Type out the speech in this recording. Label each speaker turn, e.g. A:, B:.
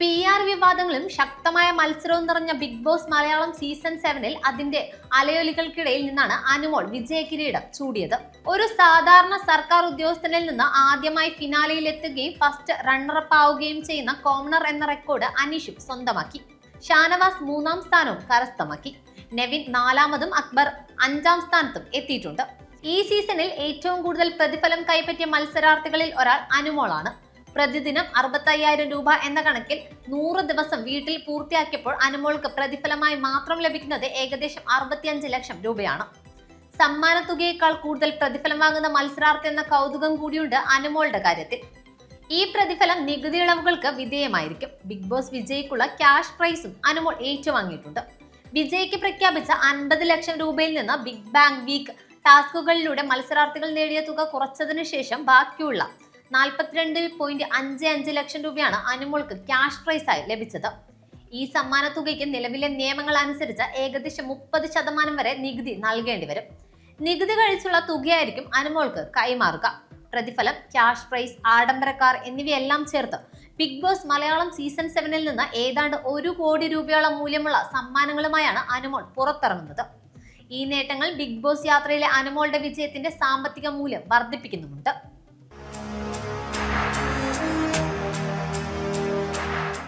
A: P R വിവാദങ്ങളും ശക്തമായ മത്സരവും നിറഞ്ഞ ബിഗ് ബോസ് മലയാളം സീസൺ സെവനിൽ അതിന്റെ അലയൊലികൾക്കിടയിൽ നിന്നാണ് അനുമോൾ വിജയ കിരീടം ചൂടിയത്. ഒരു സാധാരണ സർക്കാർ ഉദ്യോഗസ്ഥനിൽ നിന്ന് ആദ്യമായി ഫിനാലയിൽ എത്തുകയും ഫസ്റ്റ് റണ്ണറപ്പ് ആവുകയും ചെയ്യുന്ന കോമണർ എന്ന റെക്കോർഡ് അനീഷും സ്വന്തമാക്കി. ഷാനവാസ് മൂന്നാം സ്ഥാനവും കരസ്ഥമാക്കി. നെവിൻ നാലാമതും അക്ബർ അഞ്ചാം സ്ഥാനത്തും എത്തിയിട്ടുണ്ട്. ഈ സീസണിൽ ഏറ്റവും കൂടുതൽ പ്രതിഫലം കൈപ്പറ്റിയ മത്സരാർത്ഥികളിൽ ഒരാൾ അനുമോളാണ്. പ്രതിദിനം അറുപത്തയ്യായിരം രൂപ എന്ന കണക്കിൽ നൂറ് ദിവസം വീട്ടിൽ പൂർത്തിയാക്കിയപ്പോൾ അനുമോൾക്ക് പ്രതിഫലമായി മാത്രം ലഭിക്കുന്നത് ഏകദേശം അറുപത്തിയഞ്ച് ലക്ഷം രൂപയാണ്. സമ്മാന തുകയേക്കാൾ കൂടുതൽ പ്രതിഫലം വാങ്ങുന്ന മത്സരാർത്ഥി എന്ന കൗതുകം കൂടിയുണ്ട് അനുമോളുടെ കാര്യത്തിൽ. ഈ പ്രതിഫലം നികുതി ഇളവുകൾക്ക് വിധേയമായിരിക്കും. ബിഗ് ബോസ് വിജയ്ക്കുള്ള ക്യാഷ് പ്രൈസും അനുമോൾ ഏറ്റുവാങ്ങിയിട്ടുണ്ട്. വിജയ്ക്ക് പ്രഖ്യാപിച്ച അൻപത് ലക്ഷം രൂപയിൽ നിന്ന് ബിഗ് ബാങ് വീക്ക് ടാസ്കുകളിലൂടെ മത്സരാർത്ഥികൾ നേടിയ തുക കുറച്ചതിനു ശേഷം ബാക്കിയുള്ള നാൽപ്പത്തിരണ്ട് പോയിന്റ് അഞ്ച് അഞ്ച് ലക്ഷം രൂപയാണ് അനുമോൾക്ക് ക്യാഷ് പ്രൈസായി ലഭിച്ചത്. ഈ സമ്മാന തുകയ്ക്ക് നിലവിലെ നിയമങ്ങൾ അനുസരിച്ച് ഏകദേശം മുപ്പത് ശതമാനം വരെ നികുതി നൽകേണ്ടി വരും. നികുതി കഴിച്ചുള്ള തുകയായിരിക്കും അനുമോൾക്ക് കൈമാറുക. പ്രതിഫലം ക്യാഷ് പ്രൈസ് ആഡംബര കാർ എന്നിവയെല്ലാം ചേർത്ത് ബിഗ് ബോസ് മലയാളം സീസൺ സെവനിൽ നിന്ന് ഏതാണ്ട് ഒരു കോടി രൂപയോളം മൂല്യമുള്ള സമ്മാനങ്ങളുമായാണ് അനുമോൾ പുറത്തിറങ്ങുന്നത്. ഈ നേട്ടങ്ങൾ ബിഗ് ബോസ് യാത്രയിലെ അനുമോളുടെ വിജയത്തിന്റെ സാമ്പത്തിക മൂല്യം വർദ്ധിപ്പിക്കുന്നുമുണ്ട്.